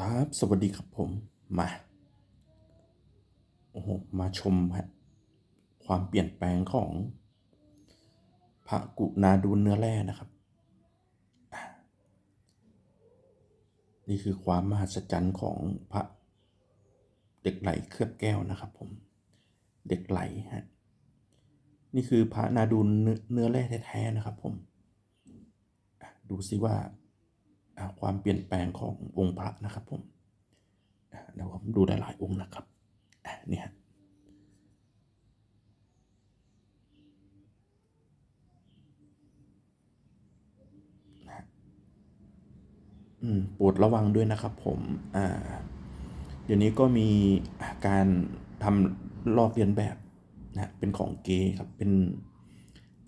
ครับ สวัสดีครับผมมา โอ้โห มาชมฮะความเปลี่ยนแปลงของพระกุณาดูลเนื้อแร่นะครับ นี่คือความมหัศจรรย์ของพระเด็กไหลเคลือบแก้วนะครับผม เด็กไหลฮะ นี่คือพระนาดูลเนื้อเนื้อแร่แท้ๆนะครับผม ดูซิว่า ความเปลี่ยนแปลงขององค์พระนะครับผมอะเดี๋ยวผมดูได้หลายองค์นะครับนี่ยอืมโปรดระวังด้วยนะครับผม อ่า เดี๋ยวนี้ก็มีการทำลอกเลียนแบบนะ เป็นของเก๊ครับ เป็น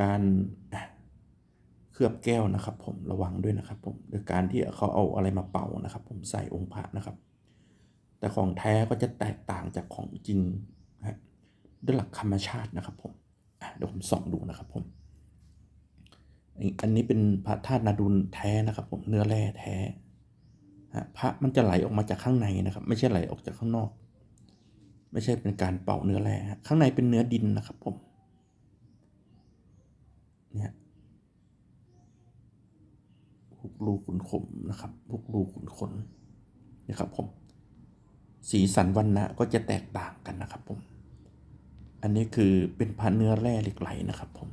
การเลือบแก้วนะครับ ผมระวังด้วยนะครับ ผมโดยการที่เขาเอาอะไรมาเป่านะครับ ผมใส่องค์พระนะครับ แต่ของแท้ก็จะแตกต่างจากของจริงนะฮะด้วยหลักธรรมชาตินะครับ ผมเดี๋ยวผมส่องดูนะครับ ผม อันนี้เป็นพระธาตุนาดุลแท้นะครับ ผมเนื้อแร่แท้ฮะพระมันจะไหลออกมาจากข้างในนะครับ ไม่ใช่ไหลออกจากข้างนอก ไม่ใช่เป็นการเป่าเนื้อแร่ข้างในเป็นเนื้อดินนะครับ ผมเนี่ยหุก รูขุนขมนะครับหุกรูขุนขนนะครับผมสีสันวันนะก็จะแตกต่างกันนะครับผม อันนี้คือเป็นพระเนื้อแร่เหล็กไหลนะครับผม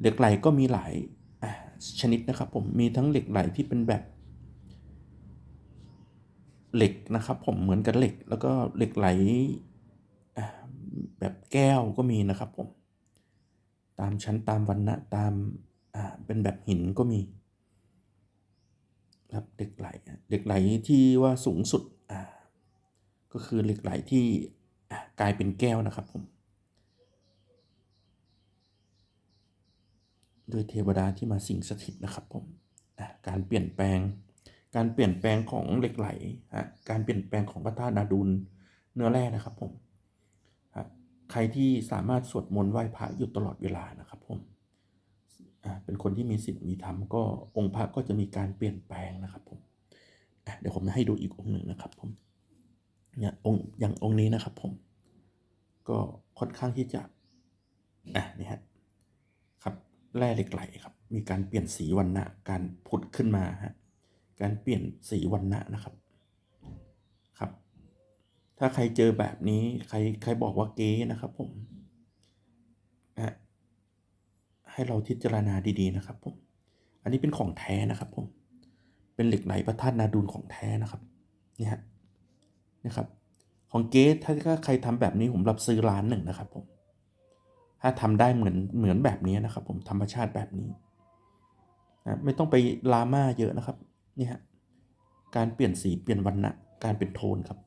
เหล็กไหลก็มีหลายชนิดนะครับผมมีทั้งเหล็กไหลที่เป็นแบบ เหล็กนะครับ ผมเหมือนกับเหล็ก แล้วก็เหล็กไหลแบบแก้วก็มีนะครับผม ตามชั้นตามวันนะตาม เป็นแบบหินก็มีครับเหล็กไหลเหล็กไหลที่ว่าสูงสุดก็คือเหล็กไหลที่กลายเป็นแก้วนะครับผมโดยเทวดาที่มาสิงสถิตนะครับผมการเปลี่ยนแปลง การเปลี่ยนแปลงของเหล็กไหลการเปลี่ยนแปลงของพระธาตุนาดูลเนื้อแร่นะครับผมใครที่สามารถสวดมนต์ไหว้พระอยู่ตลอดเวลานะครับผม เป็นคนที่มีศีลมีธรรมก็องค์พระก็จะมีการเปลี่ยนแปลงนะครับผมเดี๋ยวผมจะให้ดูอีกองค์หนึ่งนะครับผมเนี่ยองค์อย่างองค์นี้นะครับผม ก็ค่อนข้างที่จะอะนี่ฮะครับแร่เหล็กไหลครับ มีการเปลี่ยนสีวันนะการผุดขึ้นมาฮะการเปลี่ยนสีวันนะนะครับครับ ถ้าใครเจอแบบนี้ใครใครบอกว่าเก๊นะครับผม เราทิจารณาดีๆนะครับผมอันนี้เป็นของแท้นะครับผมเป็นเหล็กไหลพระธาตุนาดูลของแท้นะครับนี่ฮะนะครับ ของเก๊ถ้าใครทำแบบนี้ผมรับซื้อล้านหนึ่งนะครับผมถ้าทำได้เหมือนเหมือนแบบนี้นะครับ ผมธรรมชาติแบบนี้นะไม่ต้องไปลาม่าเยอะนะครับนี่ฮะการเปลี่ยนสีเปลี่ยนวันนะการเป็นโทนครับ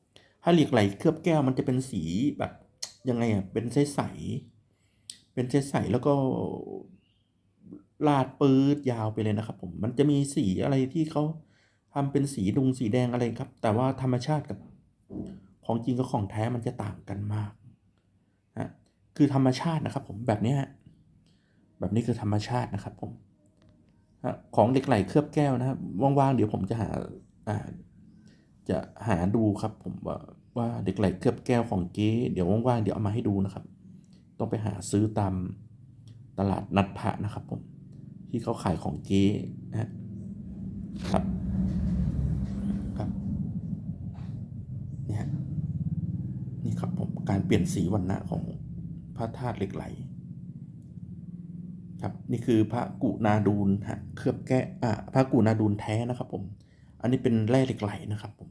ถ้าเหล็กไหลเคลือบแก้วมันจะเป็นสีแบบยังไงอะเป็นใสใสเป็นใสใสแล้วก็ ลาดปืดยาวไปเลยนะครับ ผมมันจะมีสีอะไรที่เขาทำเป็นสีดุงสีแดงอะไรครับ แต่ว่าธรรมชาติกับของจริงกับของแท้มันจะต่างกันมากนะคือธรรมชาตินะครับ ผมแบบนี้แบบนี้คือธรรมชาตินะครับ ผมของเหล็กไหลเคลือบแก้วนะครับว่างๆเดี๋ยวผมจะหาจะหาดูครับ ผมว่าว่าเหล็กไหลเคลือบแก้วของเก๊เดี๋ยวว่างๆเดี๋ยวเอามาให้ดูนะครับ ต้องไปหาซื้อตามตลาดนัดพระนะครับผม ที่เขาขายของเก๊นะครับครับเนี่ยนี่ครับผมการเปลี่ยนสีวันณะของพระธาตุเหล็กไหล ครับนี่คือพระกุนาดูลฮะเคลือบแก้อ่าพระกุนาดูลแท้นะครับผม อันนี้เป็นแร่เหล็กไหลนะครับผม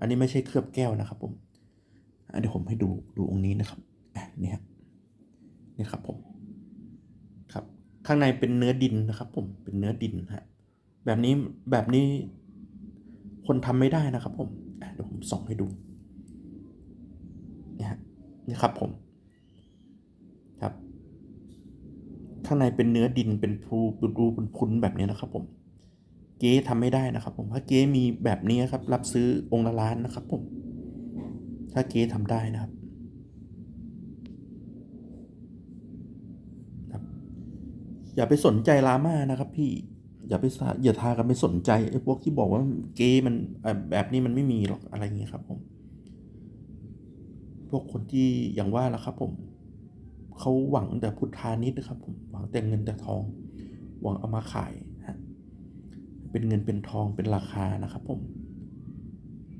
อันนี้ไม่ใช่เคลือบแก้วนะครับผมเดี๋ยวผมให้ดูดูองค์นี้นะครับอะนี่ครับนี่ครับผม ข้างในเป็นเนื้อดินนะครับ ผมเป็นเนื้อดินฮะแบบนี้แบบนี้คนทำไม่ได้นะครับ ผมเดี๋ยวผมส่องให้ดูนี่ฮะนี่ครับผมครับ ข้างในเป็นเนื้อดินเป็นพูเป็นรูเป็นพุนแบบนี้นะครับ ผม เก๊ทำไม่ได้นะครับ ผมถ้าเก๊มีแบบนี้ครับ รับซื้อองค์ละล้านนะครับ ผม ถ้าเก๊ทำได้นะครับครับ อย่าไปสนใจลาม่านะครับ พี่อย่าไปอย่าทากันไปสนใจไอ้พวกที่บอกว่าเกย์มันแบบนี้มันไม่มีหรอกอะไรเงี้ยครับ ผม พวกคนที่อย่างว่าละครับ ผมเขาหวังแต่พุทธานิดนะครับ ผมหวังแต่เงินแต่ทอง หวังเอามาขายฮะเป็นเงินเป็นทองเป็นราคานะครับ ผม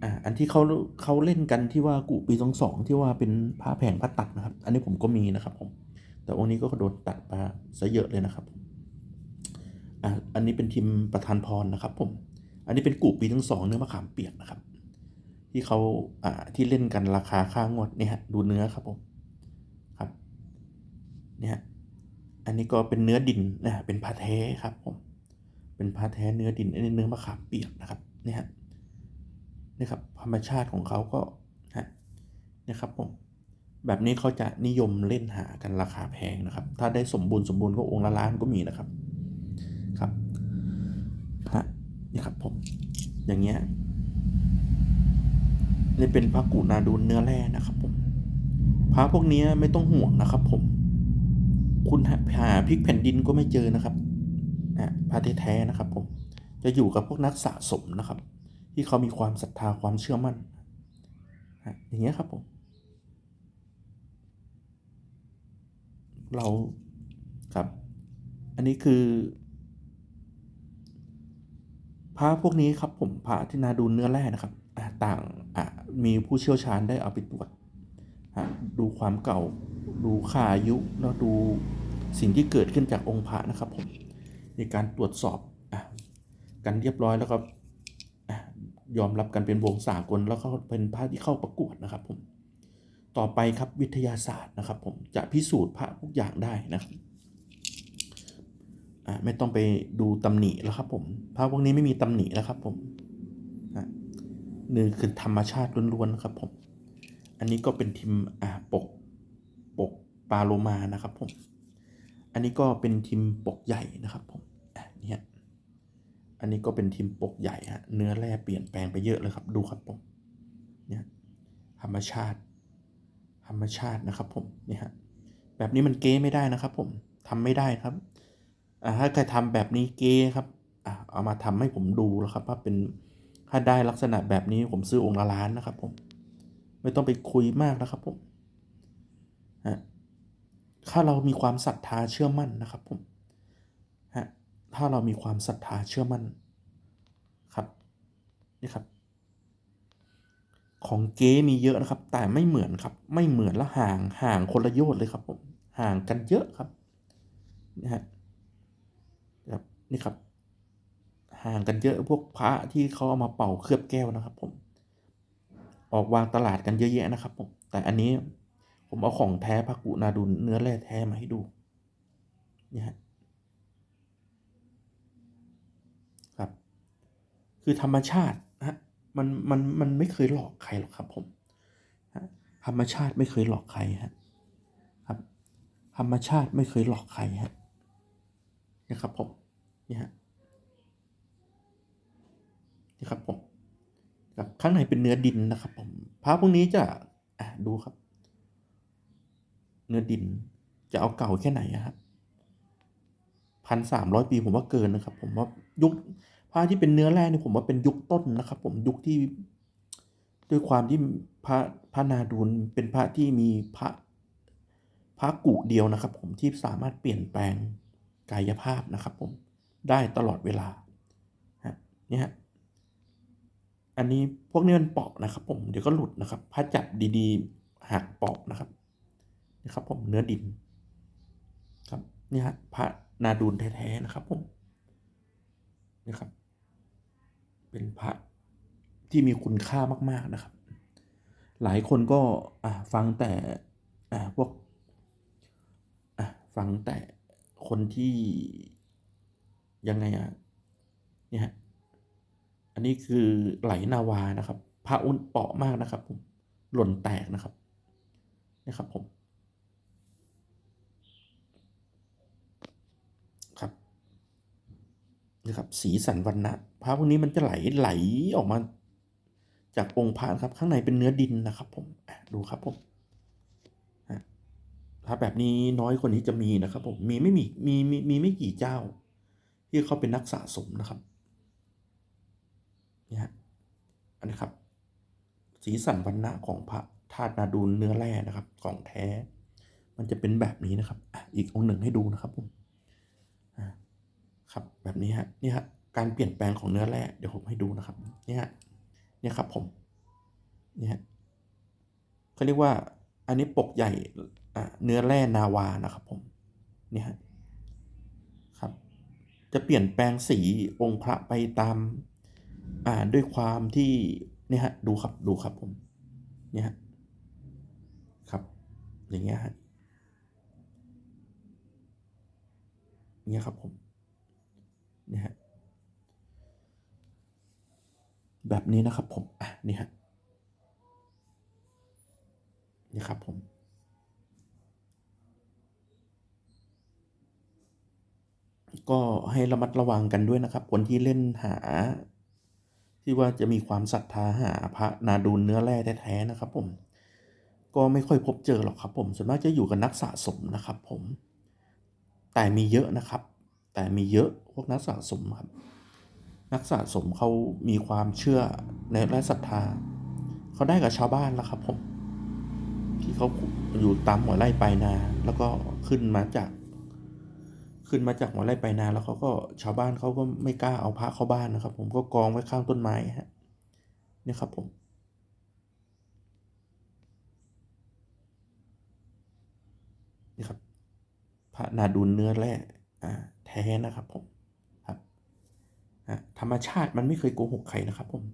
อ่าอันที่เขาเขาเล่นกันที่ว่ากุปีสองสองที่ว่าเป็นผ้าแผงผ้าตัดนะครับ อันนี้ผมก็มีนะครับ ผม แต่องค์นี้ก็โดนตัดมาซะเยอะเลยนะครับอ่าอันนี้เป็นทีมประธานพรนะครับผมอันนี้เป็นกุปีทั้งสองเนื้อมะขามเปียกนะครับ ที่เขาอ่าที่เล่นกันราคาค่างวดเนี่ยฮะดูเนื้อครับผมครับเนี่ยอันนี้ก็เป็นเนื้อดินนะเป็นผ้าแท้ครับผมเป็นผ้าแท้เนื้อดินอันนี้เนื้อมะขามเปียกนะครับเนี่ยฮะนี่ครับธรรมชาติของเขาก็ฮะครับผม แบบนี้เขาจะนิยมเล่นหากันราคาแพงนะครับ ถ้าได้สมบูรณ์สมบูรณ์ก็องค์ละล้านก็มีนะครับ ครับฮะนี่ครับผม อย่างเงี้ย นี่เป็นพระกุนาดูลเนื้อแร่นะครับผม พระพวกนี้ไม่ต้องห่วงนะครับ ผม คุณหาพริกแผ่นดินก็ไม่เจอนะครับอะพระแท้ๆนะครับ ผม จะอยู่กับพวกนักสะสมนะครับ ที่เขามีความศรัทธาความเชื่อมั่น อย่างเงี้ยครับผม เราครับ อันนี้คือพระพวกนี้ครับผมพระที่นาดูเนื้อแร่นะครับอะต่างอะมีผู้เชี่ยวชาญได้เอาไปตรวจฮะดูความเก่าดูค่าอายุแล้วดูสิ่งที่เกิดขึ้นจากองค์พระนะครับผมในการตรวจสอบอะกันเรียบร้อยแล้วก็อะยอมรับกันเป็นวงสากลแล้วก็เป็นพระที่เข้าประกวดนะครับผม ต่อไปครับวิทยาศาสตร์นะครับ ผมจะพิสูจน์พระทุกอย่างได้นะครับไม่ต้องไปดูตำหนิแล้วครับ ผมพระพวกนี้ไม่มีตำหนิแล้วครับ ผมนี่คือธรรมชาติล้วนๆครับ ผม อันนี้ก็เป็นทิมอ่าปกปกปาโลมานะครับ ผม อันนี้ก็เป็นทิมปกใหญ่นะครับ ผมเนี่ยอันนี้ก็เป็นทิมปกใหญ่ฮะเนื้อแร่เปลี่ยนแปลงไปเยอะเลยครับ ดูครับผมเนี่ยธรรมชาติ ธรรมชาตินะครับผมเนี่ยฮะแบบนี้มันเก้ไม่ได้นะครับ ผมทำไม่ได้ครับถ้าใครทำแบบนี้เก๊ครับเอามาทำให้ผมดูแล้วครับว่าเป็นถ้าได้ลักษณะแบบนี้ผมซื้อองค์ละล้านนะครับผมไม่ต้องไปคุยมากนะครับผมฮะถ้าเรามีความศรัทธาเชื่อมั่นนะครับผมฮะถ้าเรามีความศรัทธาเชื่อมั่นครับนี่ครับ ของเก๊มีเยอะนะครับ แต่ไม่เหมือนครับ ไม่เหมือนและห่างห่างคนละโยชน์เลยครับผมห่างกันเยอะครับนะฮะครับนี่ครับ ห่างกันเยอะพวกพระที่เขาเอามาเป่าเคลือบแก้วนะครับผมออกวางตลาดกันเยอะแยะนะครับผมแต่อันนี้ผมเอาของแท้พระกุนาดุลเนื้อแร่แท้มาให้ดูนี่ฮะครับ คือธรรมชาติ มันมันมันไม่เคยหลอกใครหรอกครับผมธรรมชาติไม่เคยหลอกใครฮะครับ ธรรมชาติไม่เคยหลอกใครฮะนะครับผมนี่ฮะนี่ครับผมครับข้างในเป็นเนื้อดินนะครับผมพระพวกนี้จะอะดูครับ เนื้อดินจะเอาเก่าแค่ไหนอะครับพันสามร้อยปีผมว่าเกินนะครับ ผมว่ายุค พระที่เป็นเนื้อแร่นี่ผมว่าเป็นยุคต้นนะครับ ผมยุคที่ด้วยความที่พระพระนาดูลเป็นพระที่มีพระพระกุเดียวนะครับ ผมที่สามารถเปลี่ยนแปลงกายภาพนะครับ ผมได้ตลอดเวลาฮะนี่ฮะอันนี้พวกนี้มันเปาะนะครับ ผมเดี๋ยวก็หลุดนะครับถ้าจับดีๆหักเปาะนะครับนะครับ ผมเนื้อดิน ครับนี่ฮะพระนาดูลแท้ๆนะครับ ผมนี่ครับ เป็นพระที่มีคุณค่ามาก ๆนะครับ หลายคนก็ฟังแต่พวกฟังแต่คนที่ยังไงอะเนี่ยฮะอันนี้คือไหลนาวานะครับ พระอุ่นเปาะมากนะครับ ผมหล่นแตกนะครับนะครับผมครับนี่ครับ สีสันวันนะ พระพวกนี้มันจะไหลไหลออกมา จากองค์พระครับ ข้างในเป็นเนื้อดินนะครับ ผมดูครับผมถ้าแบบนี้น้อยคนนี้จะมีนะครับ ผมมีไม่มีมีมีมีไม่กี่เจ้า ที่เขาเป็นนักสะสมนะครับเนี่ยฮะอันนี้ครับ สีสันวันณะของพระธาตุนาดูลเนื้อแร่นะครับ ของแท้ มันจะเป็นแบบนี้นะครับอีกองค์หนึ่งให้ดูนะครับผมครับแบบนี้ฮะนี่ฮะ การเปลี่ยนแปลงของเนื้อแร่เดี๋ยวผมให้ดูนะครับ เนี่ยฮะเนี่ยครับผมเนี่ยฮะเขาเรียกว่าอันนี้ปกใหญ่เนื้อแร่นาวานะครับผมเนี่ยฮะครับ จะเปลี่ยนแปลงสีองค์พระไปตามอ่าด้วยความที่เนี่ยฮะดูครับดูครับผมเนี่ยฮะครับอย่างเงี้ยฮะเนี่ยครับผมเนี่ยฮะ แบบนี้นะครับผม อะ นี่ฮะ นี่ครับผม ก็ให้ระมัดระวังกันด้วยนะครับ คนที่เล่นหา ที่ว่าจะมีความศรัทธาหาพระนาดูลเนื้อแร่แท้ๆนะครับผม ก็ไม่ค่อยพบเจอหรอกครับผม ส่วนมากจะอยู่กับนักสะสมนะครับผม แต่มีเยอะนะครับ แต่มีเยอะพวกนักสะสมครับ นักสะสมเขามีความเชื่อในและศรัทธาเขาได้กับชาวบ้านแล้วครับผมที่เขาอยู่ตามหัวไร่ปลายนา แล้วก็ขึ้นมาจาก ขึ้นมาจากหัวไร่ปลายนา แล้วเขาก็ชาวบ้านเขาก็ไม่กล้าเอาพระเข้าบ้านนะครับ ผมก็กองไว้ข้างต้นไม้ฮะนี่ครับผมนี่ครับพระนาดูลเนื้อแร่แท้นะครับผม อะธรรมชาติมันไม่เคยโกหกใครนะครับผม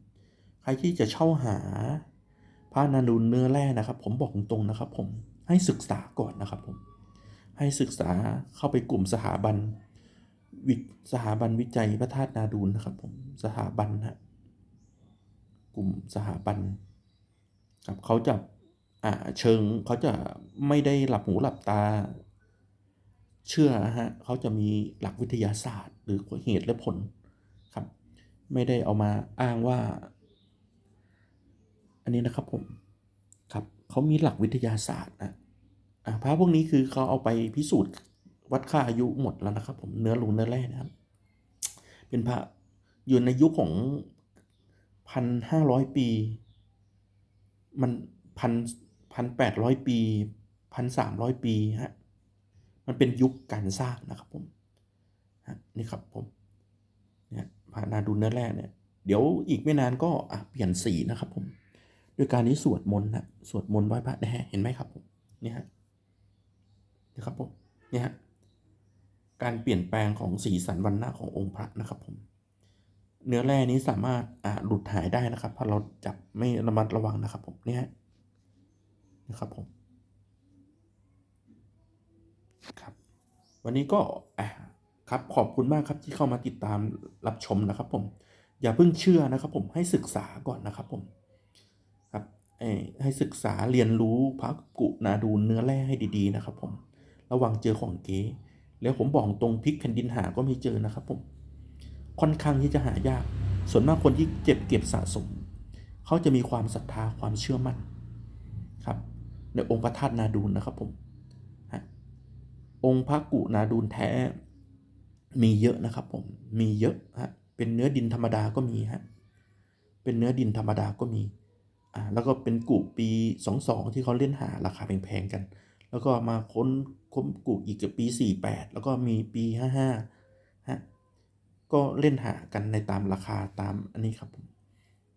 ใครที่จะเช่าหาพระนาดูลเนื้อแร่นะครับ ผมบอกตรงๆนะครับ ผมให้ศึกษาก่อนนะครับผม ให้ศึกษาเข้าไปกลุ่มสถาบันวิสถาบันวิจัยพระธาตุนาดูลนะครับ ผมสถาบันฮะกลุ่มสถาบันครับเขาจะอ่าเชิงเขาจะไม่ได้หลับหูหลับตา เชื่อฮะเขาจะมีหลักวิทยาศาสตร์ หรือเหตุและผล ไม่ได้เอามาอ้างว่า อันนี้นะครับผมครับเขามีหลักวิทยาศาสตร์นะอ่าพระพวกนี้คือเขาเอาไปพิสูจน์วัดค่าอายุหมดแล้วนะครับ ผมเนื้อรูเนื้อแร่นะครับ เป็นพระอยู่ในยุคของพันห้าร้อยปี มันพันพันแปดร้อยปีพันสามร้อยปีฮะมันเป็นยุคการสร้างนะครับผมนี่ครับผม พระนาดูเนื้อแร่เนี่ยเดี๋ยวอีกไม่นานก็เปลี่ยนสีนะครับผมด้วยการนี้สวดมนต์นะสวดมนต์ไหว้พระแน่เห็นไหมครับผมเนี่ยฮะนี่ครับผมเนี่ยฮะการเปลี่ยนแปลงของสีสันวันณะขององค์พระนะครับผมเนื้อแร่นี้สามารถอ่าหลุดหายได้นะครับถ้าเราจับไม่ระมัดระวังนะครับผมเนี่ยฮะนะครับผมครับ วันนี้ก็อะ ครับขอบคุณมากครับที่เข้ามาติดตามรับชมนะครับ ผม อย่าเพิ่งเชื่อนะครับผมให้ศึกษาก่อนนะครับผมครับให้ศึกษาเรียนรู้พระกุนาดูลเนื้อแร่ให้ดีๆนะครับ ผม ระวังเจอของเก๊แล้วผมบอกตรงพลิกแผ่นดินหาก็ไม่เจอนะครับ ผม ค่อนข้างที่จะหายาก ส่วนมากคนที่เจ็บเก็บสะสม เขาจะมีความศรัทธาความเชื่อมั่นครับ ในองค์พระธาตุนาดูลนะครับ ผมองค์พระกุนาดูลแท้ มีเยอะนะครับผมมีเยอะฮะเป็นเนื้อดินธรรมดาก็มีฮะเป็นเนื้อดินธรรมดาก็มีอ่าแล้วก็เป็นกุปีสองสองที่เขาเล่นหาราคาแพงๆกัน แล้วก็มาค้นค้นกุอีกกับปีสี่แปดแล้วก็มีปีห้าห้าฮะก็เล่นหากันในตามราคาตามอันนี้ครับผม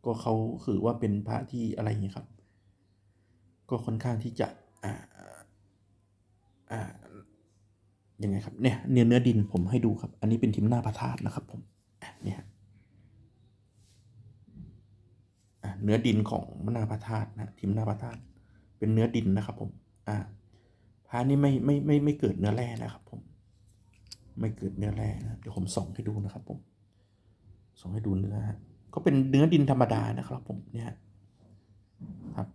ก็เขาคือว่าเป็นพระที่อะไรอย่างนี้ยครับ ก็ค่อนข้างที่จะอ่าอ่า ยังไงครับเนี่ยเนื้อเนื้อดินผมให้ดูครับ อันนี้เป็นทิมหน้าพระธาตุนะครับผมเนี่ยเนื้อดินของมนาพระธาตุนะทิมหน้าพระธาตุเป็นเนื้อดินนะครับ ผม อ่าพระนี่ไม่ไม่ไม่ไม่เกิดเนื้อแร่นะครับ ผม ไม่เกิดเนื้อแร่นะเดี๋ยวผมส่องให้ดูนะครับ ผมส่องให้ดูเนื้อฮะก็เป็นเนื้อดินธรรมดานะครับ ผมเนี่ยครับ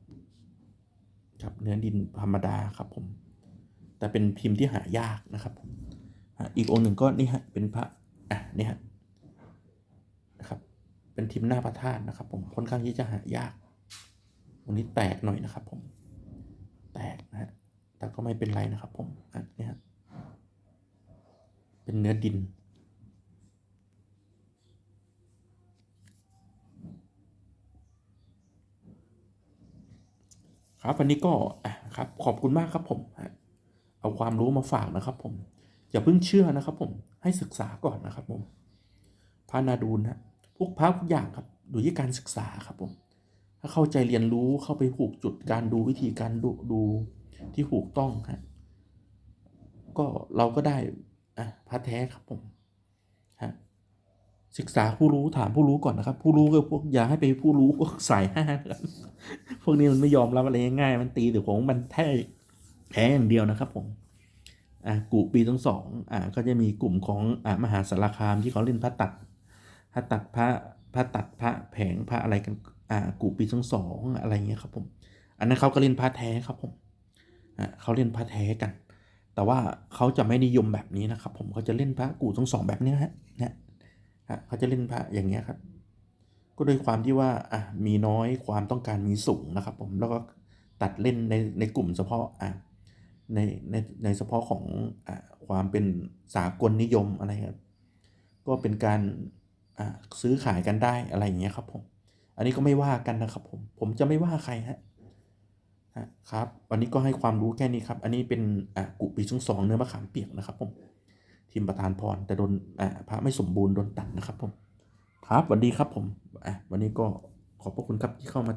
ครับเนื้อดินธรรมดาครับผม แต่เป็นพิมพ์ที่หายากนะครับ อีกองค์หนึ่งก็นี่ฮะเป็นพระอะนี่ฮะนะครับเป็นพิมพ์หน้าพระธาตุนะครับ ผมค่อนข้างที่จะหายากองค์นี้แตกหน่อยนะครับ ผม แตกนะฮะแต่ก็ไม่เป็นไรนะครับ ผมอะนี่ฮะเป็นเนื้อดินครับวันนี้ก็อะครับขอบคุณมากครับผม เอาความรู้มาฝากนะครับผม อย่าเพิ่งเชื่อนะครับผม ให้ศึกษาก่อนนะครับผมพระนาดูลนะพวกพระทุกอย่างครับอยู่ที่การศึกษาครับผม ถ้าเข้าใจเรียนรู้เข้าไปผูกจุดการดูวิธีการดูดูที่ถูกต้องฮะก็เราก็ได้อะพระแท้ครับผมฮะศึกษาผู้รู้ถามผู้รู้ก่อนนะครับ ผู้รู้ก็พวกอย่าให้ไปผู้รู้พวกสายห้าพวกนี้มันไม่ยอมรับอะไรง่ายๆมันตีแต่ของมันแท้ แท้อย่างเดียวนะครับผมอ่ากูปีทั้งสองอ่าก็จะมีกลุ่มของอ่ามหาสารคามที่เขาเล่นพระตัดพระตัดพระพระตัดพระแผงพระอะไรกันอ่ากูปีทั้งสองอะไรเงี้ยครับผม อันนั้นเขาก็เล่นพระแท้ครับผมอ่าเขาเล่นพระแท้กัน แต่ว่าเขาจะไม่นิยมแบบนี้นะครับ ผมเขาจะเล่นพระกูทั้งสองแบบนี้ฮะเนี่ยฮะเขาจะเล่นพระอย่างเงี้ยครับก็ด้วยความที่ว่าอะมีน้อยความต้องการมีสูงนะครับ ผมแล้วก็ตัดเล่นในในกลุ่มเฉพาะอะ ในในในเฉพาะของอความเป็นสากลนิยมอะไรครับก็เป็นการซื้อขายกันได้อะไรอย่างเงี้ยครับผม อันนี้ก็ไม่ว่ากันนะครับผม ผมจะไม่ว่าใครฮะครับ วันนี้ก็ให้ความรู้แค่นี้ครับ อันนี้เป็นกุปีช่งสองเนื้อมะขามเปียกนะครับผมทีมประธานพรแต่โดนพระไม่สมบูรณ์โดนตัดนะครับผม ครับสวัสดีครับผมวันนี้ก็ขอบพระคุณครับที่เข้ามา